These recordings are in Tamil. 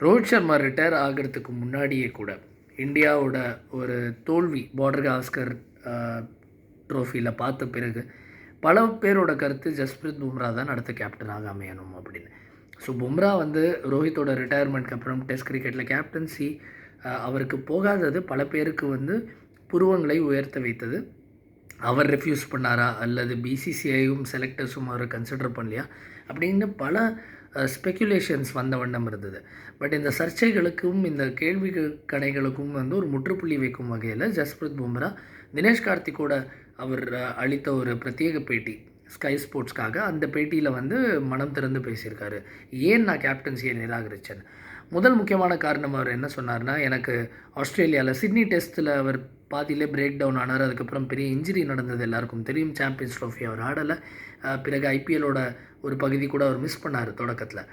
ரோஹித் சர்மா ரிட்டையர் ஆகிறதுக்கு முன்னாடியே கூட இந்தியாவோட ஒரு தோல்வி பார்டர் காஸ்கர் ட்ரோஃபியில் பார்த்த பிறகு பல பேரோட கருத்து ஜஸ்பிரித் பும்ரா தான் அடுத்த கேப்டனாக அமையணும் அப்படின்னு. ஸோ பும்ரா வந்து ரோஹித்தோட ரிட்டையர்மெண்ட்க்கு அப்புறம் டெஸ்ட் கிரிக்கெட்டில் கேப்டன்சி அவருக்கு போகாதது பல பேருக்கு வந்து புருவங்களை உயர்த்த வைத்தது. அவர் ரெஃப்யூஸ் பண்ணாரா அல்லது பிசிசிஐயும் செலக்டர்ஸும் அவரை கன்சிடர் பண்ணலையா அப்படின்னு பல ஸ்பெக்குலேஷன்ஸ் வந்த வண்ணம் இருந்தது. பட் இந்த சர்ச்சைகளுக்கும் இந்த கேள்வி கணைகளுக்கும் வந்து ஒரு முற்றுப்புள்ளி வைக்கும் வகையில் ஜஸ்பிரித் பும்ரா தினேஷ் கார்த்திக்கோட அவர் அளித்த ஒரு பிரத்யேக பேட்டி. ஸ்கை ஸ்போர்ட்ஸ்க்காக அந்த பேட்டியில் வந்து மனம் திறந்து பேசியிருக்காரு. ஏன் நான் கேப்டன்சியை நிராகரித்தேன் முதல் முக்கியமான காரணம் அவர் என்ன சொன்னார்னா எனக்கு ஆஸ்திரேலியாவில் சிட்னி டெஸ்ட்டில் அவர் பாதியிலே பிரேக் டவுன் ஆனார். அதுக்கப்புறம் பெரிய இன்ஜுரி நடந்தது எல்லாருக்கும் தெரியும். சாம்பியன்ஸ் ட்ரோஃபி அவர் ஆடலை. பிறகு ஐபிஎல்லோட ஒரு பகுதி கூட அவர் மிஸ் பண்ணார் தொடக்கத்தில்.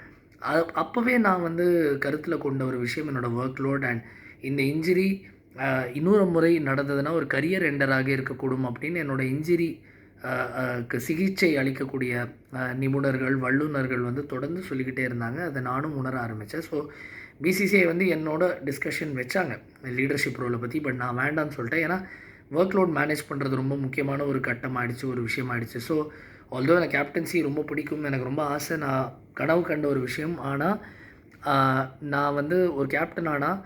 அப்போவே நான் வந்து கருத்தில் கொண்ட ஒரு விஷயம் என்னோடய ஒர்க் லோட் அண்ட் இந்த இன்ஜுரி இன்னொரு முறை நடந்ததுன்னா ஒரு கரியர் எண்டராக இருக்கக்கூடும் அப்படின்னு என்னோடய இன்ஜுரி சிகிச்சை அளிக்கக்கூடிய நிபுணர்கள் வல்லுநர்கள் வந்து தொடர்ந்து சொல்லிக்கிட்டே இருந்தாங்க. அதை நானும் உணர ஆரம்பித்தேன் ஸோ பிசிசிஐ வந்து என்னோட டிஸ்கஷன் வச்சாங்க. லீடர்ஷிப் ரோலை பற்றி பட் நான் வேண்டாம்னு சொல்லிட்டேன். ஏன்னா ஒர்க் லோட் மேனேஜ் பண்ணுறது ரொம்ப முக்கியமான ஒரு கட்டம் ஆயிடுச்சு ஒரு விஷயம் ஆயிடுச்சு ஸோ ஆல்தோ எனக்கு கேப்டன்சி ரொம்ப பிடிக்கும் எனக்கு ரொம்ப ஆசை நான் கனவு கண்ட ஒரு விஷயம். ஆனால் நான் வந்து ஒரு கேப்டன் ஆனால்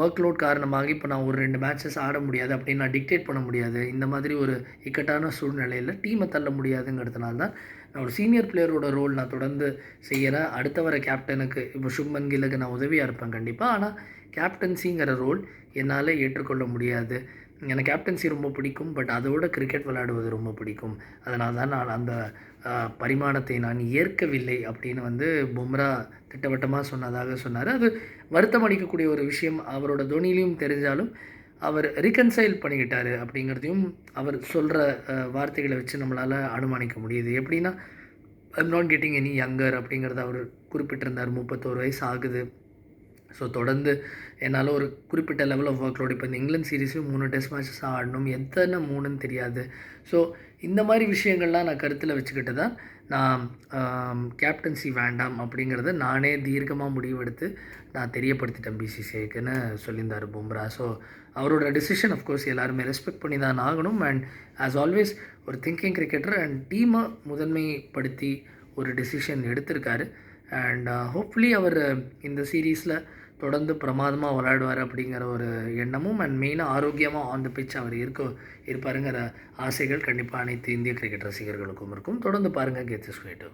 ஒர்க் லோட் காரணமாக இப்போ நான் ஒரு ரெண்டு மேட்சஸ் ஆட முடியாது அப்படின்னு நான் டிக்டேட் பண்ண முடியாது. இந்த மாதிரி ஒரு இக்கட்டான சூழ்நிலையில் டீமை தள்ள முடியாதுங்கிறதுனால தான் நான் ஒரு சீனியர் பிளேயரோட ரோல் நான் தொடர்ந்து செய்கிறேன் அடுத்த வர கேப்டனுக்கு இப்போ சுப்மன் கிலுக்கு நான் உதவியாக இருப்பேன் கண்டிப்பாக ஆனால் கேப்டன்சிங்கிற ரோல் என்னால் ஏற்றுக்கொள்ள முடியாது. எனக்கு கேப்டன்சி ரொம்ப பிடிக்கும் பட் அதோட கிரிக்கெட் விளையாடுவது ரொம்ப பிடிக்கும். அதனால தான் நான் அந்த பரிமாணத்தை நான் ஏற்கவில்லை அப்படின்னு வந்து பும்ரா திட்டவட்டமாக சொன்னதாக சொன்னார். அது வருத்தம் அளிக்கக்கூடிய ஒரு விஷயம். அவரோட தொனிலையும் தெரிஞ்சாலும் அவர் ரீகன்சைல் பண்ணிக்கிட்டார் அப்படிங்கிறதையும் அவர் சொல்கிற வார்த்தைகளை வச்சு நம்மளால் அனுமானிக்க முடியுது. எப்படின்னா I'm not getting any younger அப்படிங்கிறத அவர் குறிப்பிட்டிருந்தார். முப்பத்தோரு வயசு ஆகுது. ஸோ தொடர்ந்து என்னால் ஒரு குறிப்பிட்ட லெவல் ஆஃப் ஒர்க் லோட் இப்போ இந்த இங்கிலாந்து சீரீஸும் மூணு டெஸ்ட் மேட்சஸ் ஆடணும். எத்தனை மூணுன்னு தெரியாது. ஸோ இந்த மாதிரி விஷயங்கள்லாம் நான் கருத்தில் வச்சுக்கிட்டு தான் நான் கேப்டன்சி வேண்டாம் அப்படிங்கிறத நானே தீர்க்கமாக முடிவெடுத்து நான் தெரியப்படுத்திட்டேன் பிசிசிஐக்குன்னு சொல்லியிருந்தார் பும்ரா ஸோ அவரோட டிசிஷன் அஃப்கோர்ஸ் எல்லாருமே ரெஸ்பெக்ட் பண்ணி தான் ஆகணும். அண்ட் ஆஸ் ஆல்வேஸ் ஒரு திங்கிங் கிரிக்கெட்டர் அண்ட் டீமை முதன்மைப்படுத்தி ஒரு டிசிஷன் எடுத்திருக்காரு. அண்ட் ஹோப்ஃபுல்லி அவர் இந்த சீரீஸில் தொடர்ந்து பிரமாதமாக விளையாடுவார் அப்படிங்கிற ஒரு எண்ணமும் அண்ட் மெயினாக ஆரோக்கியமாக ஆன் த பிச் அவர் இருக்க இருப்பாருங்கிற ஆசைகள் கண்டிப்பாக அனைத்து இந்திய கிரிக்கெட் ரசிகர்களுக்கும் இருக்கும். தொடர்ந்து பாருங்கள் கெட்ஸ் கிரியேட்டிவ்